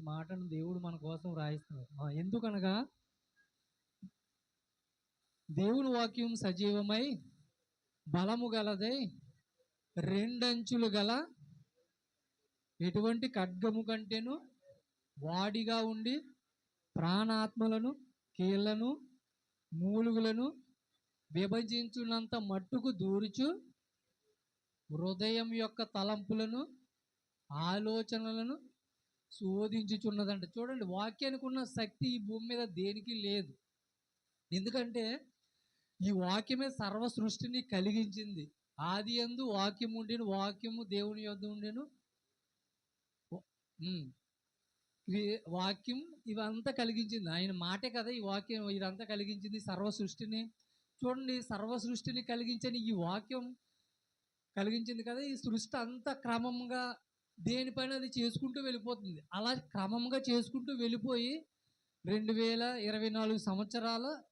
మాటను దేవుడు మన కోసం రాయిస్తున్నాడు ఎందుకనగా దేవుని వాక్యం సజీవమై బలము గలదై రెండంచులు గల ఎటువంటి ఖడ్గము కంటేను వాడిగా ఉండి ప్రాణాత్మలను కీళ్ళను మూలుగులను విభజించున్నంత మట్టుకు దూరుచు హృదయం యొక్క తలంపులను ఆలోచనలను శోధించుచున్నదంట. చూడండి వాక్యానికి ఉన్న శక్తి ఈ భూమి మీద దేనికి లేదు. ఎందుకంటే ఈ వాక్యమే సర్వ సృష్టిని కలిగించింది. ఆది ఎందు వాక్యం ఉండేను వాక్యము దేవుని యొద్ ఉండేను. వాక్యం ఇవంతా కలిగించింది. ఆయన మాటే కదా ఈ వాక్యం ఇదంతా కలిగించింది సర్వ సృష్టిని. చూడండి సర్వ సృష్టిని కలిగించని ఈ వాక్యం కలిగించింది కదా ఈ సృష్టి అంతా క్రమంగా దేనిపైన అది చేసుకుంటూ వెళ్ళిపోతుంది? అలా క్రమంగా చేసుకుంటూ వెళ్ళిపోయి రెండు వేల ఇరవై నాలుగు సంవత్సరాల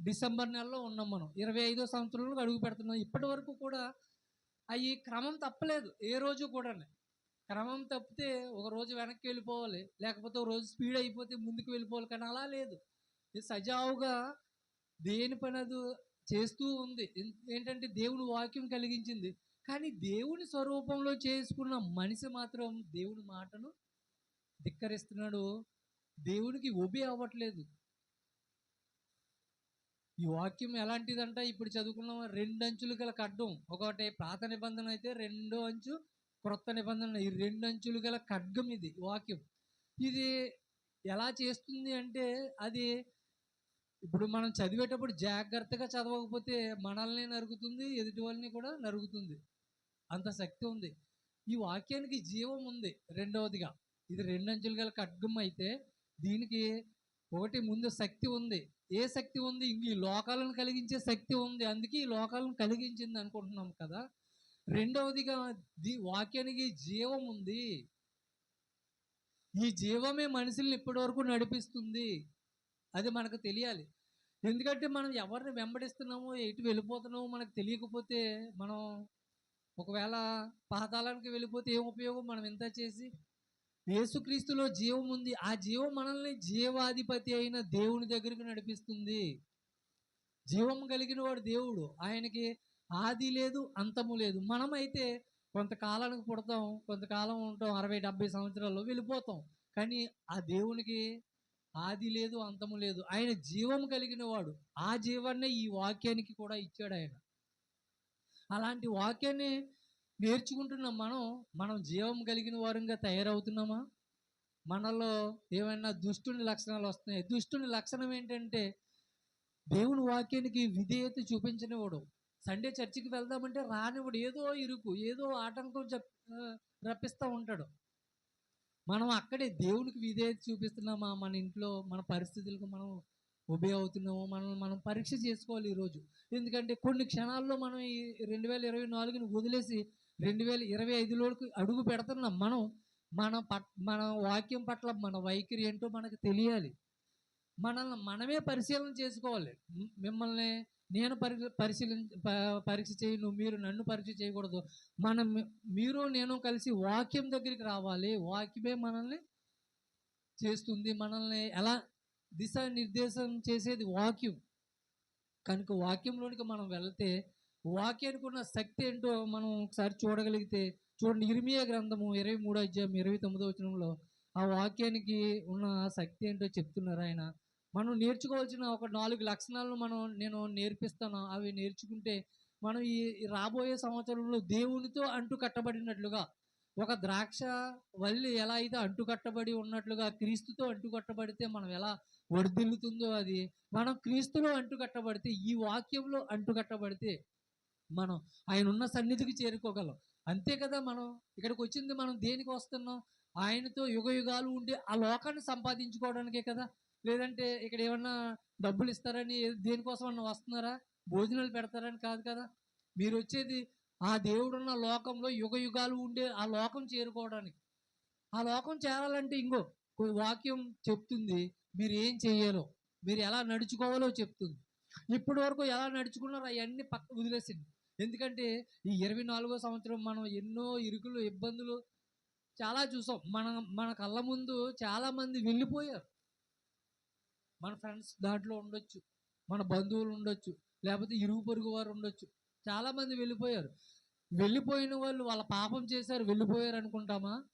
డిసెంబర్ నెలలో ఉన్నాం మనం. ఇరవై ఐదో సంవత్సరంలో అడుగు పెడుతున్నాం. ఇప్పటి వరకు కూడా అవి క్రమం తప్పలేదు. ఏ రోజు కూడా క్రమం తప్పితే ఒక రోజు వెనక్కి వెళ్ళిపోవాలి. లేకపోతే ఒక రోజు స్పీడ్ అయిపోతే ముందుకు వెళ్ళిపోవాలి కానీ అలా లేదు. ఇది సజావుగా దేని పని అది చేస్తూ ఉంది. ఏంటంటే దేవుని వాక్యం కలిగించింది. కానీ దేవుని స్వరూపంలో చేసుకున్న మనిషి మాత్రం దేవుని మాటను ధిక్కరిస్తున్నాడు. దేవునికి ఒబి అవ్వట్లేదు. ఈ వాక్యం ఎలాంటిదంట? ఇప్పుడు చదువుకున్నాం రెండు అంచులు గల ఖడ్గం. ఒకటి పాత నిబంధన అయితే రెండో అంచు క్రొత్త నిబంధన. ఈ రెండు అంచులు గల ఖడ్గం ఇది వాక్యం. ఇది ఎలా చేస్తుంది అంటే అది ఇప్పుడు మనం చదివేటప్పుడు జాగ్రత్తగా చదవకపోతే మనల్ని నరుగుతుంది ఎదుటి వాళ్ళని కూడా నరుగుతుంది. అంత శక్తి ఉంది. ఈ వాక్యానికి జీవం ఉంది రెండవదిగా. ఇది రెండంచులు గల ఖడ్గం అయితే దీనికి ఒకటి ముందు శక్తి ఉంది. ఏ శక్తి ఉంది? ఈ లోకాలను కలిగించే శక్తి ఉంది. అందుకే ఈ లోకాలను కలిగించింది అనుకుంటున్నాం కదా. రెండవదిగా దీ వాక్యానికి జీవం ఉంది. ఈ జీవమే మనుషుల్ని ఇప్పటి వరకు నడిపిస్తుంది. అది మనకు తెలియాలి. ఎందుకంటే మనం ఎవరిని వెంబడిస్తున్నామో ఎటు వెళ్ళిపోతున్నామో మనకు తెలియకపోతే మనం ఒకవేళ పాతాళానికి వెళ్ళిపోతే ఏం ఉపయోగం? మనం ఎంత చేసి యేసుక్రీస్తులో జీవం ఉంది. ఆ జీవం మనల్ని జీవాధిపతి అయిన దేవుని దగ్గరికి నడిపిస్తుంది. జీవం కలిగిన వాడు దేవుడు. ఆయనకి ఆది లేదు అంతము లేదు. మనమైతే కొంతకాలానికి పుడతాం కొంతకాలం ఉంటాం అరవై డెబ్బై సంవత్సరాల్లో వెళ్ళిపోతాం. కానీ ఆ దేవునికి ఆది లేదు అంతము లేదు. ఆయన జీవం కలిగిన వాడు. ఆ జీవాన్నే ఈ వాక్యానికి కూడా ఇచ్చాడు ఆయన. అలాంటి వాక్యాన్ని నేర్చుకుంటున్నాం మనం మనం జీవం కలిగిన వారంగా తయారవుతున్నామా? మనలో ఏమైనా దుష్టుని లక్షణాలు వస్తున్నాయి? దుష్టుని లక్షణం ఏంటంటే దేవుని వాక్యానికి విధేయత చూపించనివాడు. సండే చర్చికి వెళ్దామంటే రానివాడు ఏదో ఇరుకు ఏదో ఆటంకం చెప్ రప్పిస్తూ ఉంటాడు. మనం అక్కడే దేవునికి విధేయత చూపిస్తున్నామా? మన ఇంట్లో మన పరిస్థితులకు మనం ఉభయ అవుతున్నాము? మనం మనం పరీక్ష చేసుకోవాలి ఈరోజు ఎందుకంటే కొన్ని క్షణాల్లో మనం ఈ రెండు వేల ఇరవై నాలుగుని వదిలేసి రెండు వేల ఇరవై ఐదులోకి అడుగు పెడుతున్నాం మనం మన పట్ మన వాక్యం పట్ల మన వైఖరి ఏంటో మనకు తెలియాలి. మనల్ని మనమే పరిశీలన చేసుకోవాలి. మిమ్మల్ని నేను పరి పరిశీలన పరీక్ష చేయను మీరు నన్ను పరీక్ష చేయకూడదు. మనం మీరు నేను కలిసి వాక్యం దగ్గరికి రావాలి. వాక్యమే మనల్ని చేస్తుంది. మనల్ని ఎలా దిశానిర్దేశం చేసేది? వాక్యం. కనుక వాక్యంలోనికి మనం వెళ్తే వాక్యానికి ఉన్న శక్తి ఏంటో మనం ఒకసారి చూడగలిగితే చూడండి ఇరిమియా గ్రంథము ఇరవై మూడో అధ్యాయం ఇరవై తొమ్మిదో వచనంలో ఆ వాక్యానికి ఉన్న శక్తి ఏంటో చెప్తున్నారు ఆయన. మనం నేర్చుకోవాల్సిన ఒక నాలుగు లక్షణాలను మనం నేను నేర్పిస్తాను. అవి నేర్చుకుంటే మనం ఈ రాబోయే సంవత్సరంలో దేవునితో అంటు కట్టబడినట్లుగా ఒక ద్రాక్ష వల్లి ఎలా అయితే అంటు కట్టబడి ఉన్నట్లుగా క్రీస్తుతో అంటు కట్టబడితే మనం ఎలా వర్ధిల్లుతుందో అది మనం క్రీస్తులో అంటు కట్టబడితే ఈ వాక్యంలో అంటు కట్టబడితే మనం ఆయన ఉన్న సన్నిధికి చేరుకోగలం. అంతే కదా మనం ఇక్కడికి వచ్చింది మనం దేనికి వస్తున్నాం? ఆయనతో యుగ యుగాలు ఉండి ఆ లోకాన్ని సంపాదించుకోవడానికే కదా. లేదంటే ఇక్కడ ఏమన్నా డబ్బులు ఇస్తారని దేనికోసం అన్న వస్తున్నారా? భోజనాలు పెడతారని కాదు కదా. మీరు వచ్చేది ఆ దేవుడున్న లోకంలో యుగ యుగాలు ఉండే ఆ లోకం చేరుకోవడానికి. ఆ లోకం చేరాలంటే ఇంకో వాక్యం చెప్తుంది మీరు ఏం చేయాలో మీరు ఎలా నడుచుకోవాలో చెప్తుంది. ఇప్పటి వరకు ఎలా నడుచుకున్నారో అవన్నీ పక్క వదిలేసింది. ఎందుకంటే ఈ ఇరవై నాలుగో సంవత్సరం మనం ఎన్నో ఇరుకులు ఇబ్బందులు చాలా చూసాం. మన మన కళ్ళ ముందు చాలామంది వెళ్ళిపోయారు. మన ఫ్రెండ్స్ దాంట్లో ఉండొచ్చు. మన బంధువులు ఉండొచ్చు. లేకపోతే ఇరుగు పొరుగు వారు ఉండొచ్చు. చాలామంది వెళ్ళిపోయారు. వెళ్ళిపోయిన వాళ్ళు వాళ్ళ పాపం చేశారు వెళ్ళిపోయారు అనుకుంటామా?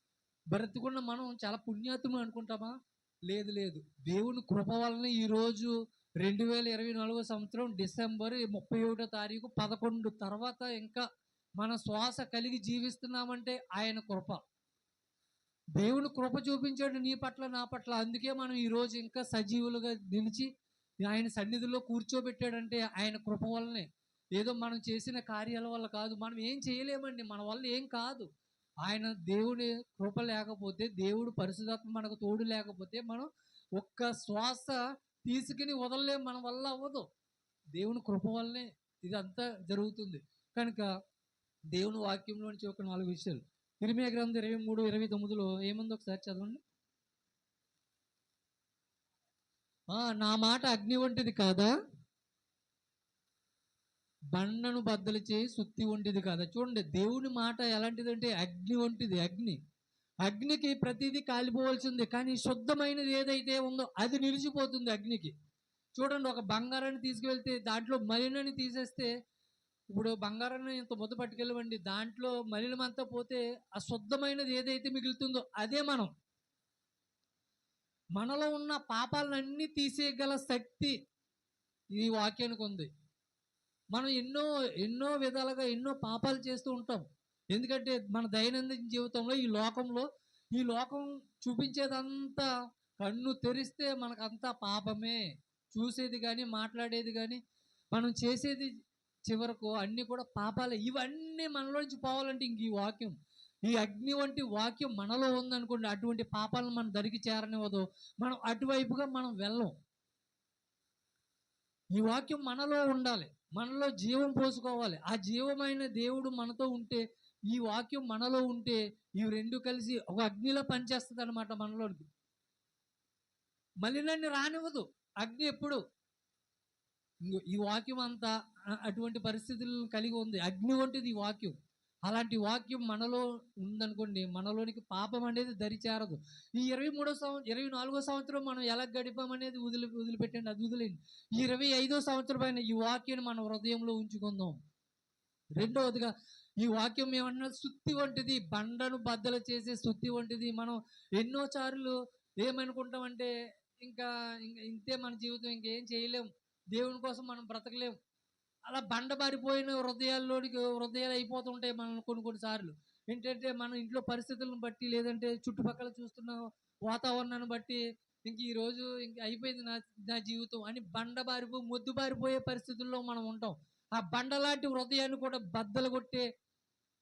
బ్రతికున్న మనం చాలా పుణ్యాత్ములు అనుకుంటామా? లేదు లేదు. దేవుని కృప వలన ఈరోజు రెండు వేల ఇరవై నాలుగో సంవత్సరం డిసెంబర్ ముప్పై ఒకటో తారీఖు పదకొండు తర్వాత ఇంకా మన శ్వాస కలిగి జీవిస్తున్నామంటే ఆయన కృప. దేవుని కృప చూపించాడు నీ పట్ల నా పట్ల. అందుకే మనం ఈరోజు ఇంకా సజీవులుగా నిలిచి ఆయన సన్నిధిలో కూర్చోబెట్టాడంటే ఆయన కృప వల్లనే. ఏదో మనం చేసిన కార్యాల వల్ల కాదు. మనం ఏం చేయలేమండి. మన వల్ల ఏం కాదు. ఆయన దేవుని కృప లేకపోతే దేవుడు పరిశుధాత్మ మనకు తోడు లేకపోతే మనం ఒక్క శ్వాస తీసుకుని వదలలేం. మన వల్ల అవ్వదు. దేవుని కృప వల్లనే ఇదంతా జరుగుతుంది. కనుక దేవుని వాక్యంలో నుంచి ఒక నాలుగు విషయాలు. ఇరిమియా గ్రంథం ఇరవై మూడు ఇరవై తొమ్మిదిలో ఏముంది ఒకసారి చదవండి? నా మాట అగ్ని వంటిది కాదా? బండను బద్దలు చేయి సుత్తి వంటిది కాదా? చూడండి దేవుని మాట ఎలాంటిదంటే అగ్ని వంటిది అగ్ని. అగ్నికి ప్రతిదీ కాలిపోవాల్సింది కానీ శుద్ధమైనది ఏదైతే ఉందో అది నిలిచిపోతుంది అగ్నికి. చూడండి ఒక బంగారాన్ని తీసుకువెళ్తే దాంట్లో మలినని తీసేస్తే ఇప్పుడు బంగారాన్ని ఇంత ముద్ద పట్టుకెళ్ళవండి. దాంట్లో మలినమంతా పోతే అశుద్ధమైనది ఏదైతే మిగులుతుందో అదే మనం. మనలో ఉన్న పాపాలన్నీ తీసేయగల శక్తి ఈ వాక్యానికి ఉంది. మనం ఎన్నో ఎన్నో విధాలుగా ఎన్నో పాపాలు చేస్తూ ఉంటాం. ఎందుకంటే మన దైనందిన జీవితంలో ఈ లోకంలో ఈ లోకం చూపించేదంతా కన్ను తెరిస్తే మనకంతా పాపమే. చూసేది కానీ మాట్లాడేది కానీ మనం చేసేది చివరకు అన్నీ కూడా పాపాలే. ఇవన్నీ మనలోంచి పోవాలంటే ఇంక ఈ వాక్యం. ఈ అగ్ని వంటి వాక్యం మనలో ఉందనుకోండి అటువంటి పాపాలను మనం దరికి చేరనివ్వదు. మనం అటువైపుగా మనం వెళ్ళం. ఈ వాక్యం మనలో ఉండాలి. మనలో జీవం పోసుకోవాలి. ఆ జీవమైన దేవుడు మనతో ఉంటే ఈ వాక్యం మనలో ఉంటే ఇవి రెండు కలిసి ఒక అగ్నిలో పనిచేస్తుంది అనమాట మనలోకి మలినాన్ని రానివ్వదు. అగ్ని ఎప్పుడు? ఈ వాక్యం అంతా అటువంటి పరిస్థితులను కలిగి ఉంది. అగ్ని వంటిది ఈ వాక్యం. అలాంటి వాక్యం మనలో ఉందనుకోండి మనలోనికి పాపం అనేది దరిచేరదు ఈ ఇరవై మూడో సంవత్సరం ఇరవై నాలుగో సంవత్సరం మనం ఎలా గడిపామనేది వదిలి వదిలిపెట్టండి అది వదిలేండి ఈ ఇరవై ఐదో సంవత్సరం పైన ఈ వాక్యాన్ని మన హృదయంలో ఉంచుకుందాం. రెండవదిగా ఈ వాక్యం ఏమన్నా శుద్ధి వంటిది బండను బద్దలు చేసే శుద్ధి వంటిది మనం ఎన్నో సార్లు ఏమనుకుంటామంటే ఇంకా ఇంకా ఇంతే మన జీవితం ఇంకేం చేయలేం. దేవుని కోసం మనం బ్రతకలేం. అలా బండబారిపోయిన హృదయాల్లోనికి హృదయాలు అయిపోతుంటాయి మనం కొన్ని కొన్నిసార్లు ఏంటంటే మన ఇంట్లో పరిస్థితులను బట్టి లేదంటే చుట్టుపక్కల చూస్తున్న వాతావరణాన్ని బట్టి ఇంక ఈరోజు ఇంక అయిపోయింది నా నా జీవితం అని బండబారిపో మొద్దుబారిపోయే పరిస్థితుల్లో మనం ఉంటాం. ఆ బండలాంటి హృదయాన్ని కూడా బద్దలు కొట్టే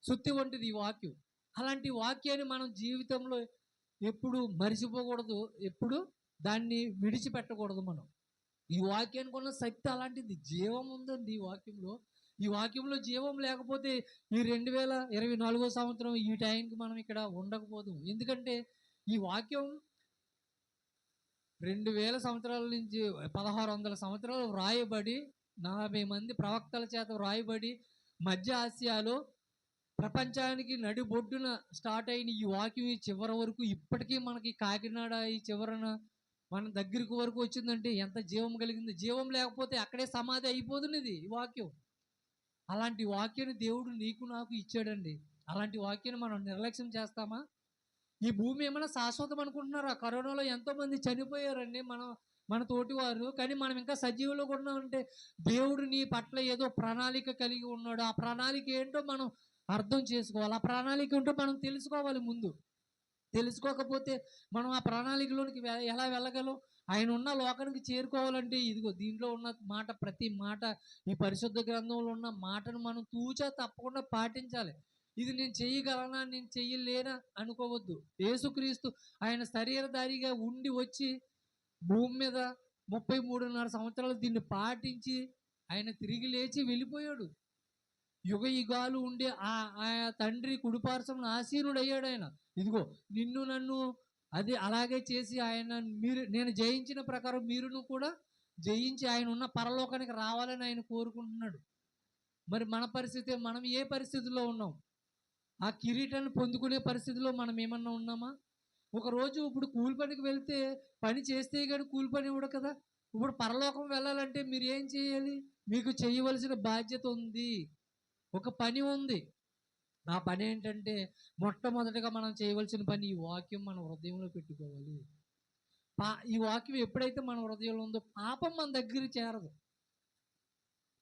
సుత్తి వంటిది ఈ వాక్యం. అలాంటి వాక్యాన్ని మనం జీవితంలో ఎప్పుడు మరిచిపోకూడదు ఎప్పుడు దాన్ని విడిచిపెట్టకూడదు మనం. ఈ వాక్యానికి ఉన్న శక్తి అలాంటిది. జీవం ఉందండి ఈ వాక్యంలో. ఈ వాక్యంలో జీవం లేకపోతే ఈ రెండు వేల ఇరవై నాలుగో సంవత్సరం ఈ టైంకి మనం ఇక్కడ ఉండకపోదు. ఎందుకంటే ఈ వాక్యం రెండు వేల సంవత్సరాల నుంచి పదహారు వందల సంవత్సరాలు వ్రాయబడి నలభై మంది ప్రవక్తల చేత వ్రాయబడి మధ్య ఆసియాలో ప్రపంచానికి నడిబొడ్డున స్టార్ట్ అయిన ఈ వాక్యం ఈ చివరి వరకు ఇప్పటికీ మనకి కాకినాడ ఈ చివరన మన దగ్గరికి వరకు వచ్చిందంటే ఎంత జీవం కలిగింది? జీవం లేకపోతే అక్కడే సమాధి అయిపోతున్నది ఈ వాక్యం. అలాంటి వాక్యాన్ని దేవుడు నీకు నాకు ఇచ్చాడండి. అలాంటి వాక్యాన్ని మనం నిర్లక్ష్యం చేస్తామా? ఈ భూమి ఏమైనా శాశ్వతం అనుకుంటున్నారా? కరోనాలో ఎంతో మంది చనిపోయారండి మనం మన తోటి వారు. కానీ మనం ఇంకా సజీవులో కూడా ఉంటే దేవుడు నీ పట్ల ఏదో ప్రణాళిక కలిగి ఉన్నాడు. ఆ ప్రణాళిక ఏంటో మనం అర్థం చేసుకోవాలి. ఆ ప్రణాళిక ఏంటో మనం తెలుసుకోవాలి ముందు. తెలుసుకోకపోతే మనం ఆ ప్రణాళికలోనికి వె- ఎలా వెళ్ళగలం? ఆయన ఉన్న లోకానికి చేరుకోవాలంటే ఇదిగో దీంట్లో ఉన్న మాట ప్రతి మాట ఈ పరిశుద్ధ గ్రంథంలో ఉన్న మాటను మనం తూచా తప్పకుండా పాటించాలి. ఇది నేను చేయగలనా? నేను చెయ్యలేనా అనుకోవద్దు. యేసుక్రీస్తు ఆయన శరీరధారిగా ఉండి వచ్చి భూమి మీద ముప్పై మూడున్నర సంవత్సరాలు దీన్ని పాటించి ఆయన తిరిగి లేచి వెళ్ళిపోయాడు. యుగ యుగాలు ఉండే ఆ ఆ తండ్రి కుడిపార్శ్వం ఆసీనుడు అయ్యాడు ఆయన. ఇదిగో నిన్ను నన్ను అది అలాగే చేసి ఆయన మీరు నేను జయించిన ప్రకారం మీరును కూడా జయించి ఆయన ఉన్న పరలోకానికి రావాలని ఆయన కోరుకుంటున్నాడు. మరి మన పరిస్థితి మనం ఏ పరిస్థితిలో ఉన్నాం? ఆ కిరీటాన్ని పొందుకునే పరిస్థితిలో మనం ఏమన్నా ఉన్నామా? ఒకరోజు ఇప్పుడు కూలి పనికి వెళ్తే పని చేస్తే కానీ కూలి పని ఇవ్వడు కదా. ఇప్పుడు పరలోకం వెళ్ళాలంటే మీరు ఏం చేయాలి? మీకు చేయవలసిన బాధ్యత ఉంది. ఒక పని ఉంది. ఆ పని ఏంటంటే మొట్టమొదటిగా మనం చేయవలసిన పని ఈ వాక్యం మన హృదయంలో పెట్టుకోవాలి. పా ఈ వాక్యం ఎప్పుడైతే మన హృదయంలో ఉందో పాపం మన దగ్గర చేరదు.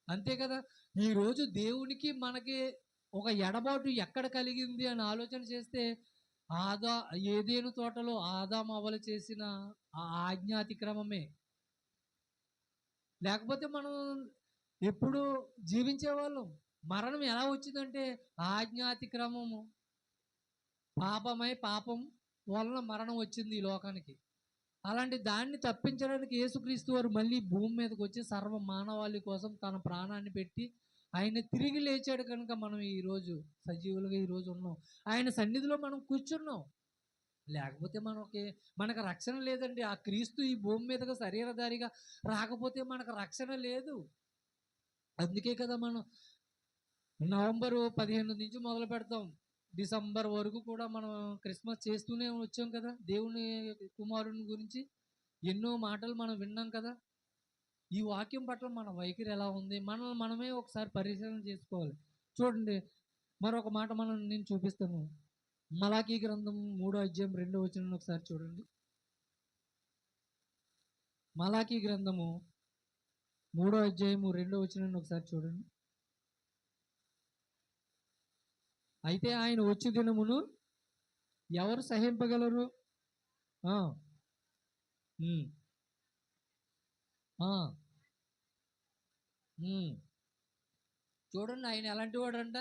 అంతే కదా? ఈరోజు దేవునికి మనకి ఒక ఎడబాటు ఎక్కడ కలిగింది అని ఆలోచన చేస్తే ఆదా ఏదేను తోటలో ఆదాం అవలు చేసిన ఆ ఆజ్ఞాతిక్రమమే. లేకపోతే మనం ఎప్పుడు జీవించేవాళ్ళం. మరణం ఎలా వచ్చిందంటే ఆజ్ఞాతిక్రమము పాపమై పాపం వలన మరణం వచ్చింది ఈ లోకానికి. అలాంటి దాన్ని తప్పించడానికి యేసుక్రీస్తు వారు మళ్ళీ భూమి మీదకి వచ్చి సర్వ మానవాళి కోసం తన ప్రాణాన్ని పెట్టి ఆయన తిరిగి లేచాడు కనుక మనం ఈరోజు సజీవులుగా ఈరోజు ఉన్నాం. ఆయన సన్నిధిలో మనం కూర్చున్నాం. లేకపోతే మనకి మనకు రక్షణ లేదండి. ఆ క్రీస్తు ఈ భూమి మీదగా శరీరధారిగా రాకపోతే మనకు రక్షణ లేదు. అందుకే కదా మనం నవంబరు పదిహేను నుంచి మొదలు పెడతాం. డిసెంబర్ వరకు కూడా మనం క్రిస్మస్ చేస్తూనే వచ్చాం కదా. దేవుని కుమారుని గురించి ఎన్నో మాటలు మనం విన్నాం కదా. ఈ వాక్యం పట్ల మన వైఖరి ఎలా ఉంది? మనల్ని మనమే ఒకసారి పరిశీలన చేసుకోవాలి. చూడండి మరొక మాట మనం నేను చూపిస్తాను. మలాకీ గ్రంథం మూడో అధ్యాయం రెండో వచ్చిన ఒకసారి చూడండి. మలాకీ గ్రంథము మూడో అధ్యాయము రెండో వచ్చిన ఒకసారి చూడండి. అయితే ఆయన వచ్చి దినమును ఎవరు సహింపగలరు ఆ. ఉమ్. ఆ. చూడండి ఆయన ఎలాంటి వాడంట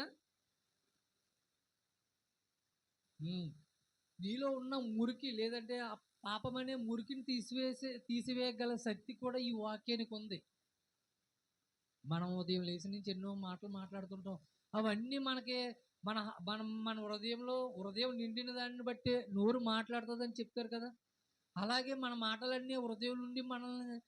నీలో ఉన్న మురికి లేదంటే ఆ పాపం అనే మురికిని తీసివేసే తీసివేయగల శక్తి కూడా ఈ వాక్యానికి ఉంది మనం ఉదయం లేచి నుంచి ఎన్నో మాటలు మాట్లాడుతుంటాం అవన్నీ మనకి మన మనం మన హృదయంలో హృదయం నిండిన దాన్ని బట్టి నోరు మాట్లాడుతుందని చెప్తారు కదా. అలాగే మన మాటలన్నీ హృదయం నుండి మనల్ని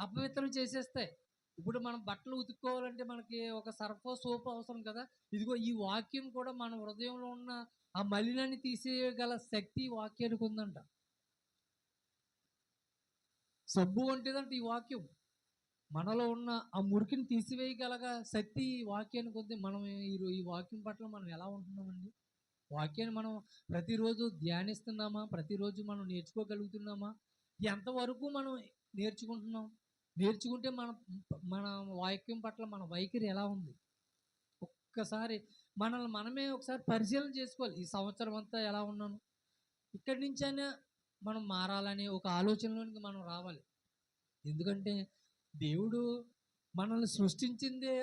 అపవిత్రం చేసేస్తాయి. ఇప్పుడు మనం బట్టలు ఉతుక్కోవాలంటే మనకి ఒక సర్ఫో సోప్ అవసరం కదా. ఇదిగో ఈ వాక్యం కూడా మన హృదయంలో ఉన్న ఆ మలినాన్ని తీసేయగల శక్తి వాక్యానికి ఉందంట. సబ్బు వంటిదంట ఈ వాక్యం. మనలో ఉన్న ఆ మురికిని తీసివేయగలగ శక్తి ఈ వాక్యానికి ఉంది మనం ఈ ఈ వాక్యం పట్ల మనం ఎలా ఉంటున్నామండి? వాక్యాన్ని మనం ప్రతిరోజు ధ్యానిస్తున్నామా? ప్రతిరోజు మనం నేర్చుకోగలుగుతున్నామా? ఎంతవరకు మనం నేర్చుకుంటున్నాం? నేర్చుకుంటే మన మన వాక్యం పట్ల మన వైఖరి ఎలా ఉంది? ఒక్కసారి మనల్ని మనమే ఒకసారి పరిశీలన చేసుకోవాలి. ఈ సంవత్సరం అంతా ఎలా ఉన్నాను? ఇక్కడి నుంచైనా మనం మారాలని ఒక ఆలోచనలోనికి మనం రావాలి. ఎందుకంటే దేవుడు మనల్ని సృష్టించిందే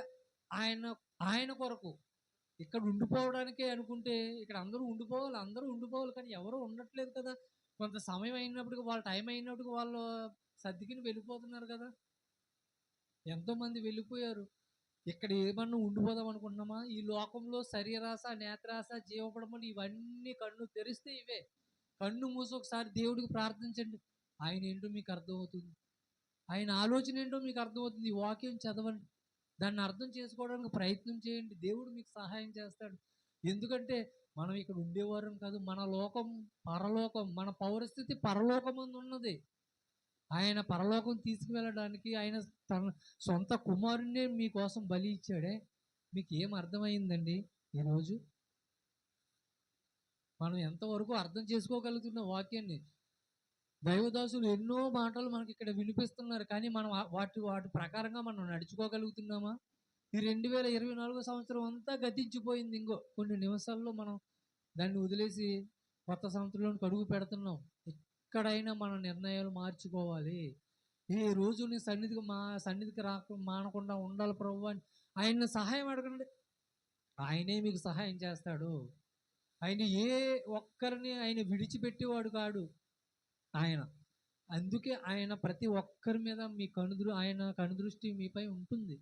ఆయన ఆయన కొరకు. ఇక్కడ ఉండిపోవడానికే అనుకుంటే ఇక్కడ అందరూ ఉండిపోవాలి అందరూ ఉండిపోవాలి కానీ ఎవరు ఉండట్లేదు కదా. కొంత సమయం అయినప్పటికి వాళ్ళ టైం అయినప్పటికి వాళ్ళు సర్దికిని వెళ్ళిపోతున్నారు కదా. ఎంతోమంది వెళ్ళిపోయారు. ఇక్కడ ఏమన్నా ఉండిపోదాం అనుకుంటున్నామా? ఈ లోకంలో శరీరాశ నేత్రాశ జీవపడమని ఇవన్నీ కన్ను తెరిస్తే ఇవే. కన్ను మూసి ఒకసారి దేవుడికి ప్రార్థించండి. ఆయన ఏంటో మీకు అర్థమవుతుంది. ఆయన ఆలోచన ఏంటో మీకు అర్థమవుతుంది. ఈ వాక్యం చదవండి. దాన్ని అర్థం చేసుకోవడానికి ప్రయత్నం చేయండి. దేవుడు మీకు సహాయం చేస్తాడు. ఎందుకంటే మనం ఇక్కడ ఉండేవారం కాదు. మన లోకం పరలోకం మన పౌరస్థితి పరలోకం ఉన్నది. ఆయన పరలోకం తీసుకువెళ్ళడానికి ఆయన తన సొంత కుమారుణ్ణే మీకోసం బలి ఇచ్చాడే. మీకు ఏం అర్థమైందండి ఈరోజు మనం ఎంతవరకు అర్థం చేసుకోగలుగుతున్న వాక్యాన్ని? దైవదాసులు ఎన్నో మాటలు మనకి ఇక్కడ వినిపిస్తున్నారు కానీ మనం వాటి వాటి ప్రకారంగా మనం నడుచుకోగలుగుతున్నామా? ఈ రెండు వేల ఇరవై నాలుగో సంవత్సరం అంతా గతించిపోయింది. ఇంకో కొన్ని నిమిషాల్లో మనం దాన్ని వదిలేసి కొత్త సంవత్సరంలోనికి అడుగు పెడుతున్నాం. ఎక్కడైనా మన నిర్ణయాలు మార్చుకోవాలి. ఈ రోజు నీ సన్నిధికి మా సన్నిధికి రాక మానకుండా ఉండాలి ప్రభు అని ఆయన్ని సహాయం అడగండి ఆయనే మీకు సహాయం చేస్తాడు. ఆయన ఏ ఒక్కరిని ఆయన విడిచిపెట్టేవాడు కాడు. ఆయన. అందుకే ఆయన ప్రతి ఒక్కరి మీద మీ కనుదృ ఆయన కనుదృష్టి మీపై ఉంటుంది.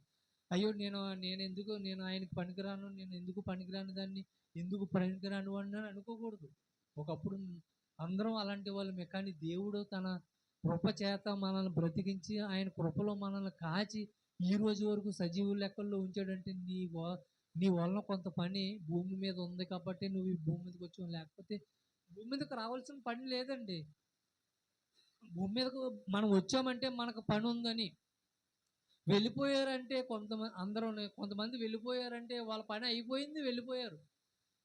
అయ్యో నేను నేను ఎందుకు నేను ఆయనకి పనికిరాను నేను ఎందుకు పనికిరాను దాన్ని ఎందుకు పనికిరాను అని అనుకోకూడదు. ఒకప్పుడు అందరం అలాంటి వాళ్ళమే కానీ దేవుడు తన కృప చేత మనల్ని బ్రతికించి ఆయన కృపలో మనల్ని కాచి ఈ రోజు వరకు సజీవు లెక్కల్లో ఉంచాడంటే నీ నీ వలన కొంత పని భూమి మీద ఉంది కాబట్టి నువ్వు ఈ భూమి మీదకి వచ్చావు. లేకపోతే భూమి మీదకి రావాల్సిన పని లేదండి. భూమి మీదకు మనం వచ్చామంటే మనకు పని ఉందని. వెళ్ళిపోయారంటే కొంతమంది అందరూ కొంతమంది వెళ్ళిపోయారంటే వాళ్ళ పని అయిపోయింది వెళ్ళిపోయారు.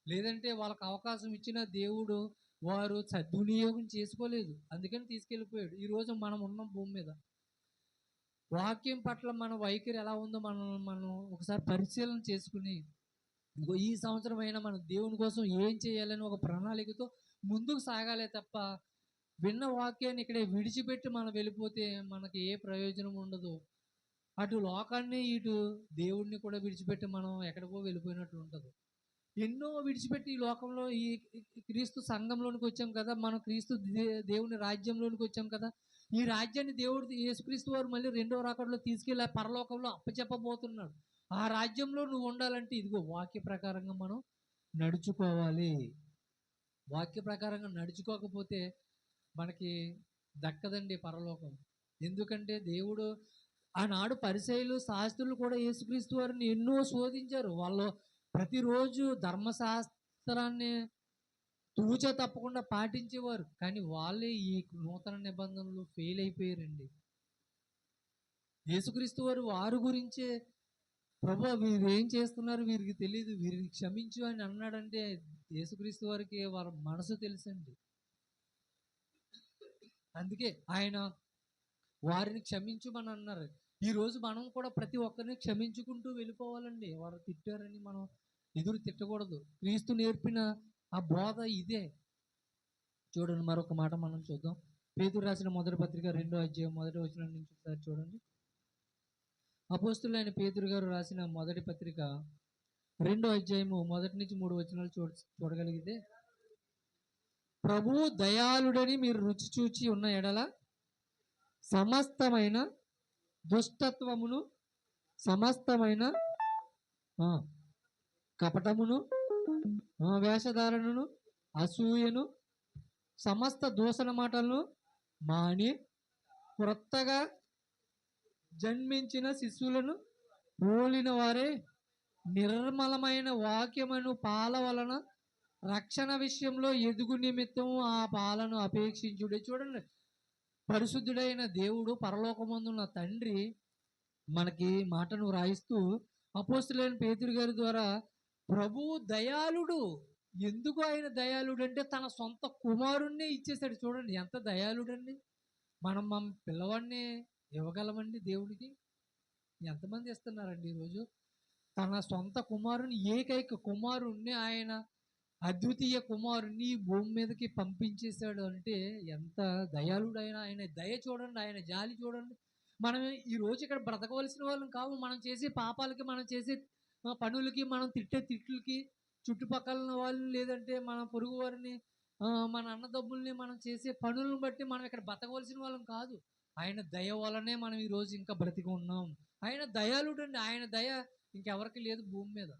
లేదంటే వాళ్ళకి అవకాశం ఇచ్చిన దేవుడు వారు సద్వినియోగం చేసుకోలేదు. అందుకని తీసుకెళ్ళిపోయాడు. ఈరోజు మనం ఉన్నాం భూమి మీద. వాక్యం పట్ల మన వైఖరి ఎలా ఉందో మనం మనం ఒకసారి పరిశీలన చేసుకుని ఈ సంవత్సరం అయినా మనం దేవుని కోసం ఏం చేయాలని ఒక ప్రణాళికతో ముందుకు సాగాలే తప్ప విన్న వాక్యాన్ని ఇక్కడే విడిచిపెట్టి మనం వెళ్ళిపోతే మనకి ఏ ప్రయోజనం ఉండదు. అటు లోకాన్ని ఇటు దేవుడిని కూడా విడిచిపెట్టి మనం ఎక్కడికో వెళ్ళిపోయినట్లు ఉంటుంది. ఎన్నో విడిచిపెట్టి ఈ లోకంలో ఈ క్రీస్తు సంఘంలోనికి వచ్చాం కదా మనం క్రీస్తు దే- దేవుని రాజ్యంలోనికి వచ్చాం కదా ఈ రాజ్యాన్ని దేవుడు యేసుక్రీస్తు వారు మళ్ళీ రెండో రాకడలో తీసుకెళ్ళి ఆ పరలోకంలో అప్పచెప్పబోతున్నాడు. ఆ రాజ్యంలో నువ్వు ఉండాలంటే ఇదిగో వాక్య ప్రకారంగా మనం నడుచుకోవాలి. వాక్య ప్రకారంగా నడుచుకోకపోతే మనకి దక్కదండి పరలోకం. ఎందుకంటే దేవుడు ఆనాడు పరిచయలు శాస్త్రులు కూడా యేసుక్రీస్తు వారిని ఎన్నో శోధించారు. వాళ్ళు ప్రతిరోజు ధర్మశాస్త్రాన్ని తూచ తప్పకుండా పాటించేవారు. కానీ వాళ్ళే ఈ నూతన నిబంధనలు ఫెయిల్ అయిపోయారండి. యేసుక్రీస్తు వారు వారి గురించే ప్రభు వీరు ఏం చేస్తున్నారు వీరికి తెలియదు వీరిని క్షమించు అని అన్నాడంటే యేసుక్రీస్తు వారికి వారి మనసు తెలుసండి. అందుకే ఆయన వారిని క్షమించమని అన్నారు. ఈ రోజు మనం కూడా ప్రతి ఒక్కరిని క్షమించుకుంటూ వెళ్ళిపోవాలండి. వారు తిట్టారని మనం ఎదురు తిట్టకూడదు. క్రీస్తు నేర్పిన ఆ బోధ ఇదే. చూడండి మరొక మాట మనం చూద్దాం. పేతురు రాసిన మొదటి పత్రిక రెండో అధ్యాయం మొదటి వచ్చిన నుంచి ఒకసారి చూడండి. అపోస్తులైన పేతురు గారు రాసిన మొదటి పత్రిక రెండో అధ్యాయము మొదటి నుంచి మూడు వచనాలు చూడ చూడగలిగితే ప్రభువు దయాళుడని మీరు రుచి చూచి ఉన్న ఎడల సమస్తమైన దుష్టత్వమును సమస్తమైన కపటమును వేషధారణను అసూయను సమస్త దూషణ మాటలను మాని క్రొత్తగా జన్మించిన శిశువులను పోలిన వారే నిర్మలమైన వాక్యమును పాల వలన రక్షణ విషయంలో ఎదుగు నిమిత్తం ఆ పాలను అపేక్షించుడే. చూడండి పరిశుద్ధుడైన దేవుడు పరలోకమందున్న తండ్రి మనకి మాటను రాయిస్తూ అపోస్తులైన పేతురు గారి ద్వారా ప్రభువు దయాళుడు. ఎందుకు ఆయన దయాళుడు అంటే తన సొంత కుమారుణ్ణి ఇచ్చేసాడు చూడండి ఎంత దయాళుడండి. మనం మన పిల్లవాడిని ఇవ్వగలమండి దేవుడికి? ఎంతమంది ఇస్తున్నారండి ఈరోజు? తన సొంత కుమారుని ఏకైక కుమారుణ్ణి ఆయన అద్వితీయ కుమారుని భూమి మీదకి పంపించేశాడు అంటే ఎంత దయాళుడైనా ఆయన దయ చూడండి ఆయన జాలి చూడండి. మనం ఈరోజు ఇక్కడ బ్రతకవలసిన వాళ్ళం కావు. మనం చేసే పాపాలకి మనం చేసే పనులకి మనం తిట్టే తిట్లకి చుట్టుపక్కల ఉన్న లేదంటే మన పొరుగు వారిని మన అన్నదమ్ముల్ని మనం చేసే పనులను బట్టి మనం ఇక్కడ బ్రతకవలసిన వాళ్ళం కాదు. ఆయన దయ వలనే మనం ఈరోజు ఇంకా బ్రతికి ఉన్నాం. ఆయన దయాళుడండి. ఆయన దయ ఇంకెవరికి లేదు భూమి మీద.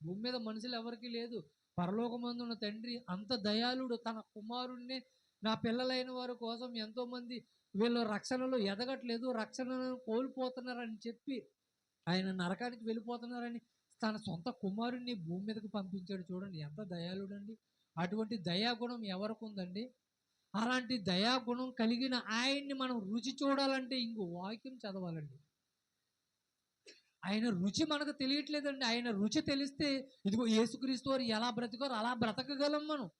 భూమి మీద మనుషులు ఎవరికి లేదు. పరలోకమందున్న తండ్రి అంత దయాళుడు. తన కుమారుణ్ణి నా పిల్లలైన వారి కోసం ఎంతోమంది వీళ్ళు రక్షణలో ఎదగట్లేదు రక్షణను కోల్పోతున్నారని చెప్పి ఆయన నరకానికి వెళ్ళిపోతున్నారని తన సొంత కుమారుణ్ణి భూమి మీదకి పంపించాడు చూడండి. ఎంత దయాళుడండి. అటువంటి దయాగుణం ఎవరికి ఉందండి అలాంటి దయాగుణం కలిగిన ఆయన్ని మనం రుచి చూడాలంటే ఇంకో వాక్యం చదవాలండి. ఆయన రుచి మనకు తెలియట్లేదండి. ఆయన రుచి తెలిస్తే ఇదిగో యేసుక్రీస్తు వారు ఎలా బ్రతికారో అలా బ్రతకగలం మనం.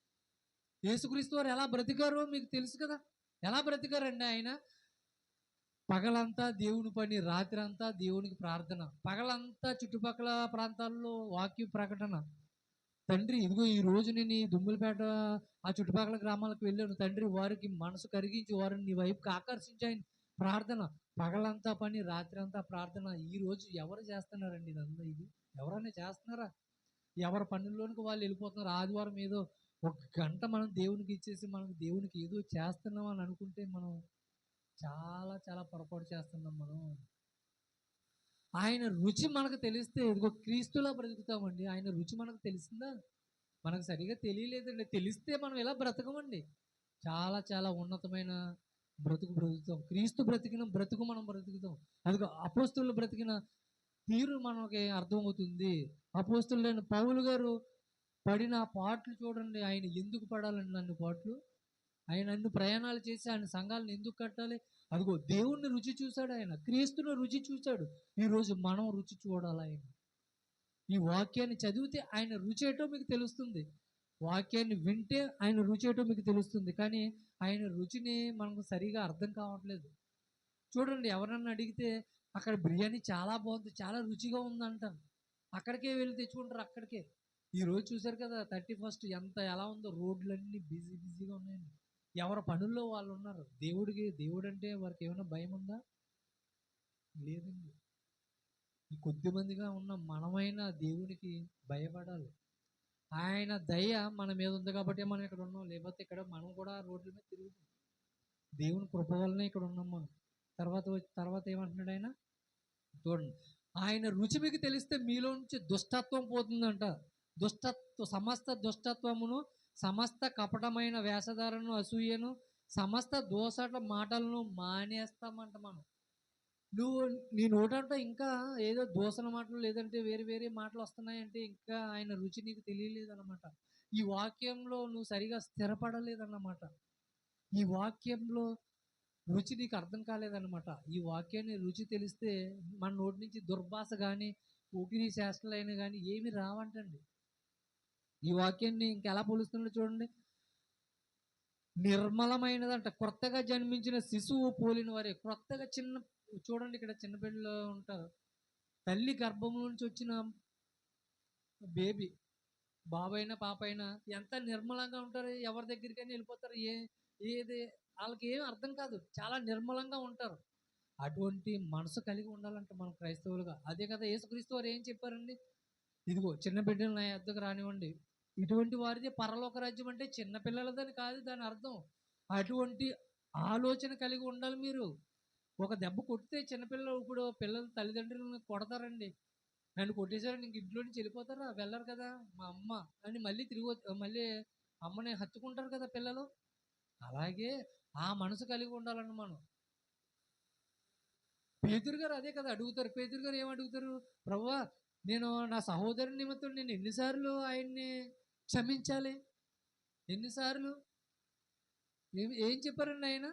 యేసుక్రీస్తు వారు ఎలా బ్రతికారో మీకు తెలుసు కదా. ఎలా బ్రతికారండి ఆయన? పగలంతా దేవుని పని రాత్రి అంతా దేవునికి ప్రార్థన. పగలంతా చుట్టుపక్కల ప్రాంతాల్లో వాక్య ప్రకటన. తండ్రి ఇదిగో ఈ రోజు నేను ఈ దుమ్ములపేట ఆ చుట్టుపక్కల గ్రామాలకు వెళ్ళాను. తండ్రి వారికి మనసు కరిగించి వారిని నీ వైపుకి ఆకర్షించాయని ప్రార్థన. పగలంతా పని రాత్రి అంతా ప్రార్థన. ఈ రోజు ఎవరు చేస్తున్నారండి ఇదంతా ఇది? ఎవరైనా చేస్తున్నారా? ఎవరి పనుల్లోనికి వాళ్ళు వెళ్ళిపోతున్నారు? ఆదివారం ఏదో ఒక గంట మనం దేవునికి ఇచ్చేసి మనం దేవునికి ఏదో చేస్తున్నాం అని అనుకుంటే మనం చాలా చాలా పొరపాటు చేస్తున్నాం మనం. ఆయన రుచి మనకు తెలిస్తే ఇదిగో క్రీస్తులా బ్రతుకుతామండి. ఆయన రుచి మనకు తెలిసిందా? మనకు సరిగా తెలియలేదండి. తెలిస్తే మనం ఎలా బ్రతకమండి? చాలా చాలా ఉన్నతమైన బ్రతుకు బ్రతుకుతాం. క్రీస్తు బ్రతికిన బ్రతుకు మనం బ్రతుకుతాం. అదిగో అపోస్తులు బ్రతికిన తీరు మనకి అర్థమవుతుంది. అపోస్తులైన పౌలు గారు పడిన ఆ పాటలు చూడండి. ఆయన ఎందుకు పడాలండి నన్ను పాటలు? ఆయన అన్ని ప్రయాణాలు చేసి ఆయన సంఘాలను ఎందుకు కట్టాలి? అదిగో దేవుణ్ణి రుచి చూశాడు ఆయన. క్రీస్తుని రుచి చూశాడు. ఈరోజు మనం రుచి చూడాలి ఆయన. ఈ వాక్యాన్ని చదివితే ఆయన రుచేటో మీకు తెలుస్తుంది. వాక్యాన్ని వింటే ఆయన రుచేటో మీకు తెలుస్తుంది. కానీ ఆయన రుచిని మనకు సరిగా అర్థం కావట్లేదు. చూడండి ఎవరన్నా అడిగితే అక్కడ బిర్యానీ చాలా బాగుంది చాలా రుచిగా ఉందంటారు. అక్కడికే వెళ్ళి తెచ్చుకుంటారు అక్కడికే. ఈ రోజు చూశారు కదా థర్టీ ఫస్ట్ ఎంత ఎలా ఉందో రోడ్లన్నీ బిజీ బిజీగా ఉన్నాయండి. ఎవరి పనుల్లో వాళ్ళు ఉన్నారు? దేవుడికి దేవుడు అంటే వారికి ఏమైనా భయం ఉందా? లేదండి. ఈ ఉన్న మనమైన దేవునికి భయపడాలి. ఆయన దయ మన మీద ఉంది కాబట్టి మనం ఇక్కడ ఉన్నాం. లేకపోతే ఇక్కడ మనం కూడా రోడ్ల మీద తిరుగుతాం. దేవుని కృప వల్లనే ఇక్కడ ఉన్నాం మనం. తర్వాత వచ్చి- తర్వాత ఏమంటున్నాడు ఆయన? చూడండి. ఆయన రుచి మీకు తెలిస్తే మీలో నుంచి దుష్టత్వం పోతుందంట. దుష్టత్వ సమస్త దుష్టత్వమును సమస్త కపటమైన వేషధారను అసూయను సమస్త దోసట మాటలను మానేస్తామంట మనం. నువ్వు నీ నోటంటే ఇంకా ఏదో దోసన మాటలు లేదంటే వేరే వేరే మాటలు వస్తున్నాయంటే ఇంకా ఆయన రుచి నీకు తెలియలేదన్నమాట. ఈ వాక్యంలో నువ్వు సరిగా స్థిరపడలేదన్నమాట. ఈ వాక్యంలో రుచి నీకు అర్థం కాలేదన్నమాట. ఈ వాక్యాన్ని రుచి తెలిస్తే మన నోటి నుంచి దుర్భాష కానీ ఊపిరి శాస్త్రాలైన కానీ ఏమి రావంటండి. ఈ వాక్యాన్ని ఇంకెలా పోలుస్తుందో చూడండి. నిర్మలమైనదంట. కొత్తగా జన్మించిన శిశువు పోలిన వారే కొత్తగా చిన్న చూడండి ఇక్కడ చిన్నపిల్లలు ఉంటారు. తల్లి గర్భం నుంచి వచ్చిన బేబీ బాబైనా పాపైనా ఎంత నిర్మలంగా ఉంటారు ఎవరి దగ్గరికైనా వెళ్ళిపోతారు ఏ ఏది వాళ్ళకి ఏం అర్థం కాదు. చాలా నిర్మలంగా ఉంటారు. అటువంటి మనసు కలిగి ఉండాలంటే మనం క్రైస్తవులుగా. అదే కదా యేసుక్రీస్తు వారు ఏం చెప్పారండి? ఇదిగో చిన్న బిడ్డలు నా ఎద్దకు రానివ్వండి. ఇటువంటి వారిది పరలోక రాజ్యం అంటే చిన్నపిల్లలదని కాదు దాని అర్థం. అటువంటి ఆలోచన కలిగి ఉండాలి మీరు. ఒక దెబ్బ కొడితే చిన్నపిల్లలు ఇప్పుడు పిల్లలు తల్లిదండ్రులను కొడతారండి. నన్ను కొట్టేశారు ఇంక ఇంట్లో నుంచి వెళ్ళిపోతారా? వెళ్ళరు కదా మా అమ్మ. అని మళ్ళీ తిరిగి మళ్ళీ అమ్మని హత్తుకుంటారు కదా పిల్లలు. అలాగే ఆ మనసు కలిగి ఉండాలండి మనం. పేతురు గారు అదే కదా అడుగుతారు. పేతురు గారు ఏం అడుగుతారు? ప్రవ్వా నేను నా సహోదరు నిమిత్తం నేను ఎన్నిసార్లు ఆయన్ని క్షమించాలి? ఎన్నిసార్లు? ఏం ఏం చెప్పారండి ఆయన?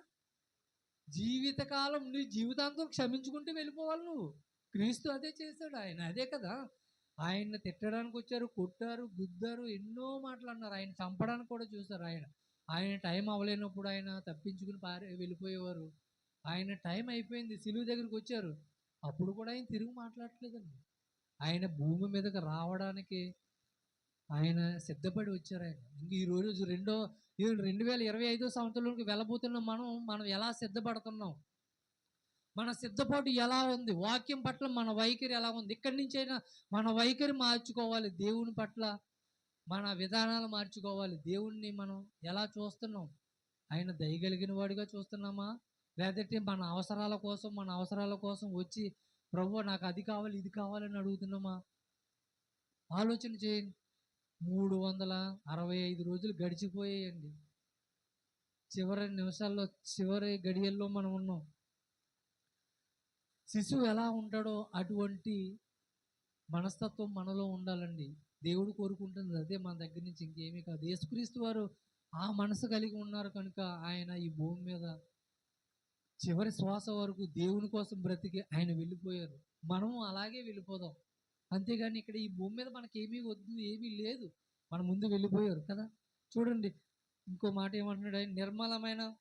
జీవితకాలం నీ జీవితాంతం క్షమించుకుంటూ వెళ్ళిపోవాలి నువ్వు. క్రీస్తు అదే చేశాడు ఆయన అదే కదా. ఆయన్ని తిట్టడానికి వచ్చారు కొట్టారు గుద్దారు ఎన్నో మాటలు అన్నారు. ఆయన చంపడానికి కూడా చూశారు ఆయన. ఆయన టైం అవ్వలేనప్పుడు ఆయన తప్పించుకుని పారి వెళ్ళిపోయేవారు. ఆయన టైం అయిపోయింది సిలువు దగ్గరికి వచ్చారు. అప్పుడు కూడా ఆయన తిరిగి మాట్లాడట్లేదండి. ఆయన భూమి మీదకి రావడానికి ఆయన సిద్ధపడి వచ్చారు ఆయన. ఈ రోజు రెండో ఈ రెండు వేల ఇరవై ఐదో సంవత్సరంలోకి వెళ్ళబోతున్న మనం మనం ఎలా సిద్ధపడుతున్నాం? మన సిద్ధపాటు ఎలా ఉంది? వాక్యం పట్ల మన వైఖరి ఎలా ఉంది? ఇక్కడి నుంచి అయినా మన వైఖరి మార్చుకోవాలి దేవుని పట్ల. మన విధానాలు మార్చుకోవాలి. దేవుణ్ణి మనం ఎలా చూస్తున్నాం? ఆయన దయగలిగిన వాడిగా చూస్తున్నామా? లేదంటే మన అవసరాల కోసం మన అవసరాల కోసం వచ్చి ప్రభు నాకు అది కావాలి ఇది కావాలని అడుగుతున్నామా? ఆలోచన చేయండి. మూడు వందల అరవై ఐదు రోజులు గడిచిపోయాయండి. చివరి నిమిషాల్లో చివరి గడియల్లో మనం ఉన్నాం. శిశువు ఎలా ఉంటాడో అటువంటి మనస్తత్వం మనలో ఉండాలండి. దేవుడు కోరుకుంటుంది అదే మన దగ్గర నుంచి ఇంకేమీ కాదు. యేసుక్రీస్తు వారు ఆ మనసు కలిగి ఉన్నారు కనుక ఆయన ఈ భూమి మీద చివరి శ్వాస వరకు దేవుని కోసం బ్రతికి ఆయన వెళ్ళిపోయారు. మనము అలాగే వెళ్ళిపోదాం. అంతేగాని ఇక్కడ ఈ భూమి మీద మనకి ఏమీ వద్దు ఏమీ లేదు. మన ముందు వెళ్ళిపోయారు కదా. చూడండి ఇంకో మాట ఏమంటున్నాడు ఆయన? నిర్మలమైన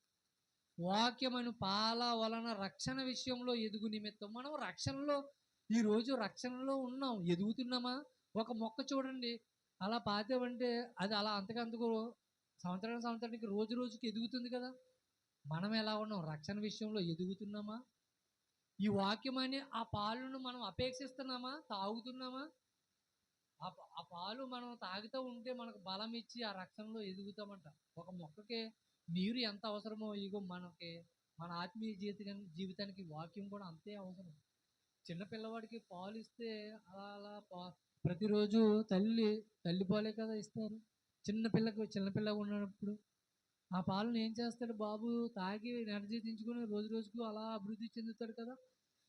వాక్యమైన పాల వలన రక్షణ విషయంలో ఎదుగు నిమిత్తం. మనం రక్షణలో ఈ రోజు రక్షణలో ఉన్నాం. ఎదుగుతున్నామా? ఒక మొక్క చూడండి. అలా పాతేవంటే అది అలా అంతకంతకు సంవత్సరానికి సంవత్సరానికి రోజు రోజుకి ఎదుగుతుంది కదా. మనం ఎలా ఉన్నాం? రక్షణ విషయంలో ఎదుగుతున్నామా? ఈ వాక్యం అనే ఆ పాలను మనం అపేక్షిస్తున్నామా? తాగుతున్నామా? ఆ ఆ పాలు మనం తాగుతూ ఉంటే మనకు బలం ఇచ్చి ఆ రక్షణలో ఎదుగుతామంట. ఒక మొక్కకి నీరు ఎంత అవసరమో ఇగో మనకి మన ఆత్మీయ జీవితం జీవితానికి వాక్యం కూడా అంతే అవసరం. చిన్నపిల్లవాడికి పాలు ఇస్తే అలా అలా పా ప్రతిరోజు తల్లి తల్లి పాలే కదా ఇస్తారు. చిన్నపిల్లకి చిన్నపిల్లగా ఉన్నప్పుడు ఆ పాలను ఏం చేస్తాడు బాబు? తాగి నిర్జీతించుకుని రోజు రోజుకు అలా అభివృద్ధి చెందుతాడు కదా.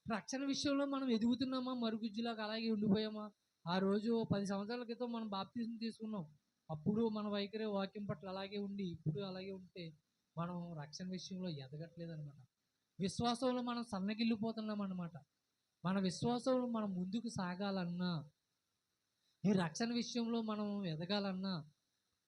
రక్షణ విషయంలో మనం ఎదుగుతున్నామా? మరుగుజ్జులాగా అలాగే ఉండిపోయామా? ఆ రోజు పది సంవత్సరాల క్రితం మనం బాప్తీసం తీసుకున్నాం. అప్పుడు మన వైఖరి వాక్యం పట్ల అలాగే ఉండి ఇప్పుడు అలాగే ఉంటే మనం రక్షణ విషయంలో ఎదగట్లేదు అనమాట విశ్వాసంలో మనం సన్నగిల్లిపోతున్నాం అనమాట మన విశ్వాసంలో మనం ముందుకు సాగాలన్నా ఈ రక్షణ విషయంలో మనం ఎదగాలన్నా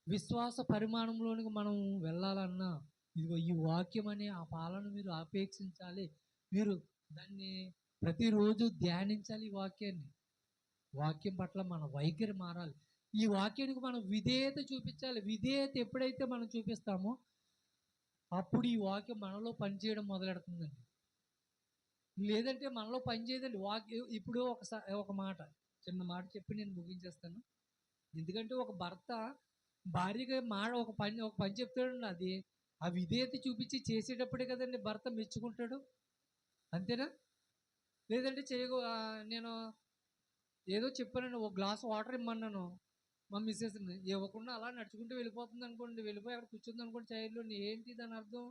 విశ్వాస పరిమాణంలోనికి మనం వెళ్ళాలన్నా ఇదిగో ఈ వాక్యం అనే ఆ పాలన మీరు ఆపేక్షించాలి. మీరు దాన్ని ప్రతిరోజు ధ్యానించాలి ఈ వాక్యాన్ని. వాక్యం పట్ల మన వైఖరి మారాలి. ఈ వాక్యానికి మనం విధేయత చూపించాలి. విధేయత ఎప్పుడైతే మనం చూపిస్తామో అప్పుడు ఈ వాక్యం మనలో పనిచేయడం మొదలెడుతుందండి. లేదంటే మనలో పనిచేయదండి వాక్యం ఇప్పుడు ఒకసారి ఒక మాట చిన్న మాట చెప్పి నేను ముగించేస్తాను. ఎందుకంటే ఒక భర్త భార్యకి మాట ఒక పని ఒక పని చెప్తాడండి అది ఆ విధేయత చూపించి చేసేటప్పుడే కదండి భర్త మెచ్చుకుంటాడు. అంతేనా? లేదంటే చేయగో నేను ఏదో చెప్పానండి ఒక గ్లాస్ వాటర్ ఇమ్మన్నాను మా మిస్సెస్ని. ఇవ్వకుండా అలా నడుచుకుంటూ వెళ్ళిపోతుంది అనుకోండి వెళ్ళిపోయి అక్కడ కూర్చుంది అనుకోండి చైర్లో ఏంటి దాని అర్థం?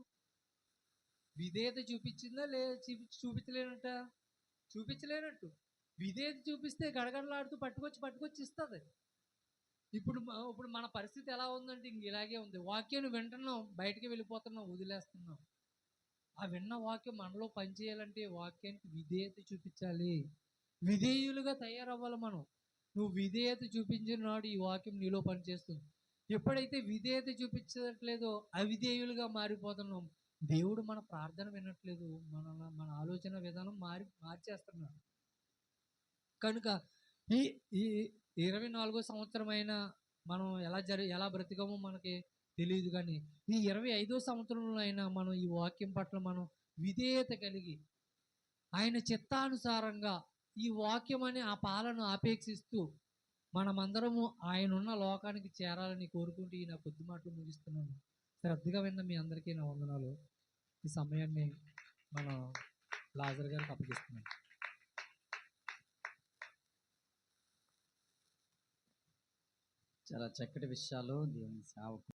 విధేయత చూపించిందా లే చూపించలేనట్ట? చూపించలేనట్టు. విధేయత చూపిస్తే గడగడలాడుతూ పట్టుకొచ్చి పట్టుకొచ్చి ఇస్తుంది. ఇప్పుడు ఇప్పుడు మన పరిస్థితి ఎలా ఉందంటే ఇంక ఇలాగే ఉంది. వాక్యాన్ని వింటున్నాం బయటికి వెళ్ళిపోతున్నాం వదిలేస్తున్నాం. ఆ విన్న వాక్యం మనలో పనిచేయాలంటే వాక్యానికి విధేయత చూపించాలి. విధేయులుగా తయారవ్వాలి మనం. నువ్వు విధేయత చూపించిన నాడు ఈ వాక్యం నీలో పనిచేస్తుంది. ఎప్పుడైతే విధేయత చూపించట్లేదో అవిధేయులుగా మారిపోతున్నాం. దేవుడు మన ప్రార్థన వినట్లేదు. మన మన ఆలోచన విధానం మారి మార్చేస్తున్నాడు. కనుక ఈ ఈ ఇరవై నాలుగో సంవత్సరం అయినా మనం ఎలా జరి ఎలా బ్రతికామో మనకి తెలియదు కానీ ఈ ఇరవై ఐదో సంవత్సరంలో అయినా మనం ఈ వాక్యం పట్ల మనం విధేయత కలిగి ఆయన చిత్తానుసారంగా ఈ వాక్యం అనే ఆ పాలను ఆపేక్షిస్తూ మనమందరము ఆయనున్న లోకానికి చేరాలని కోరుకుంటూ ఈ నా కొద్ది మాటలు ముగిస్తున్నాను. శ్రద్ధగా విన్న మీ అందరికీ నా వందనాలు. ఈ సమయాన్ని మన లాజర్ గారికి అప్పగిస్తున్నాను చాలా చక్కటి విషయాలు దేవుని సేవకు